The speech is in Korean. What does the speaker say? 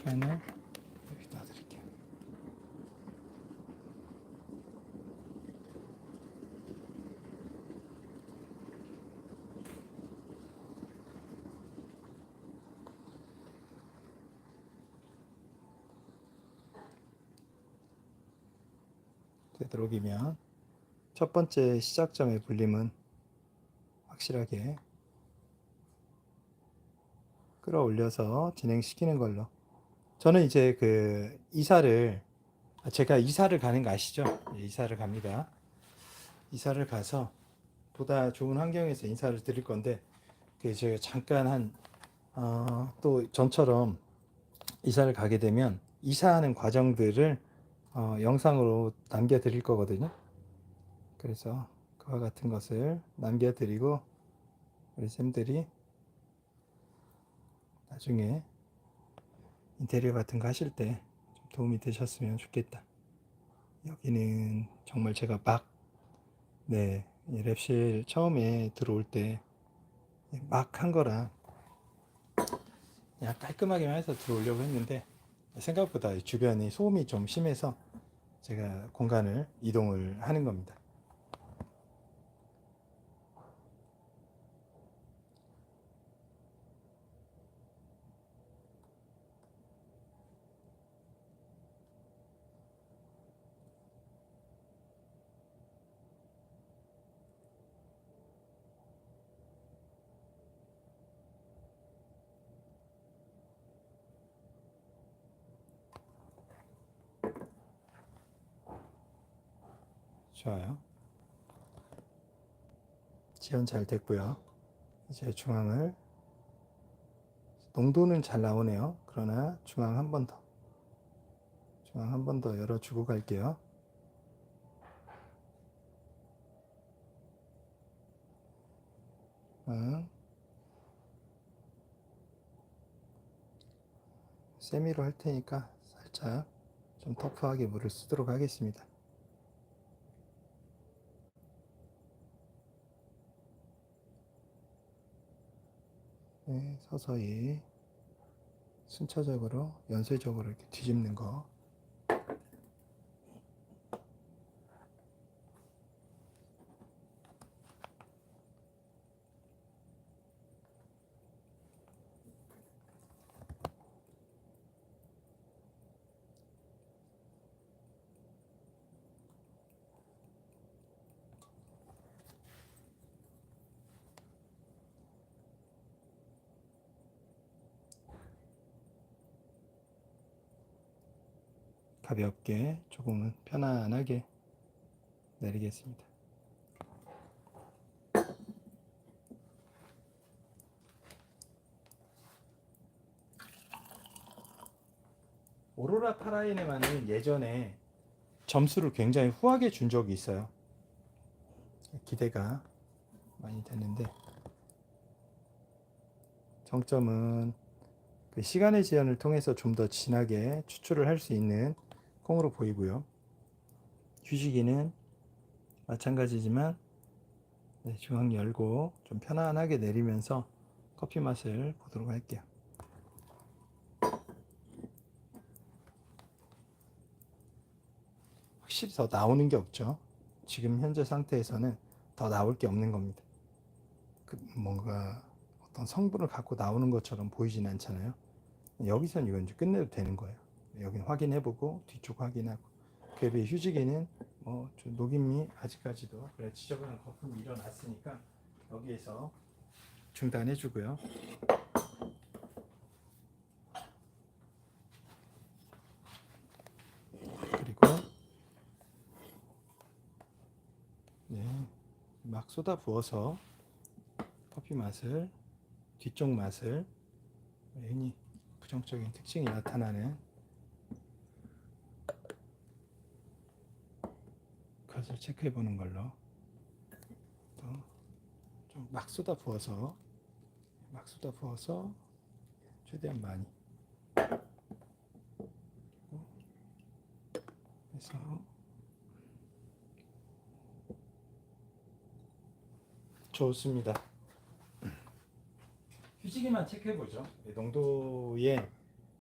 시간을 여기 놔드릴게요. 되도록이면 첫 번째 시작점의 불림은 확실하게 끌어올려서 진행시키는 걸로. 저는 이제 그 이사를 아, 제가 이사를 가는 거 아시죠? 예, 이사를 갑니다. 이사를 가서 보다 좋은 환경에서 인사를 드릴 건데 그 제가 잠깐 한 어, 또 전처럼 이사를 가게 되면 이사하는 과정들을 어, 영상으로 남겨 드릴 거거든요. 그래서 그와 같은 것을 남겨 드리고 우리 쌤들이 나중에 인테리어 같은 거 하실 때좀 도움이 되셨으면 좋겠다. 여기는 정말 제가 막, 네, 이 랩실 처음에 들어올 때 막 한 거라 그냥 깔끔하게만 해서 들어오려고 했는데 생각보다 이 주변이 소음이 좀 심해서 제가 공간을 이동을 하는 겁니다. 좋아요. 지연 잘 됐고요. 이제 중앙을 농도는 잘 나오네요. 그러나 중앙 한 번 더. 중앙 한 번 더 열어주고 갈게요. 응. 세미로 할 테니까 살짝 좀 터프하게 물을 쓰도록 하겠습니다. 네, 서서히 순차적으로 연쇄적으로 이렇게 뒤집는 거. 가볍게 조금은 편안하게 내리겠습니다. 오로라 파라이네만은 예전에 점수를 굉장히 후하게 준 적이 있어요. 기대가 많이 됐는데 정점은 그 시간의 지연을 통해서 좀 더 진하게 추출을 할 수 있는 콩으로 보이고요. 휴지기는 마찬가지지만 네, 중앙 열고 좀 편안하게 내리면서 커피 맛을 보도록 할게요. 확실히 더 나오는 게 없죠. 지금 현재 상태에서는 더 나올 게 없는 겁니다. 그 뭔가 어떤 성분을 갖고 나오는 것처럼 보이진 않잖아요. 여기선 이건 이제 끝내도 되는 거예요. 여긴 확인해보고 뒤쪽 확인하고 비해 휴지기는 뭐좀 녹임이 아직까지도 그래 지저분한 거품이 일어났으니까 여기에서 중단해주고요. 그리고 네, 막 쏟아 부어서 커피 맛을 뒤쪽 맛을 흔히 부정적인 특징이 나타나는 그것을 체크해 보는 걸로 또좀막 쏟아 부어서 막 쏟아 부어서 최대한 많이 그래서 좋습니다. 휴지기만 체크해 보죠. 농도의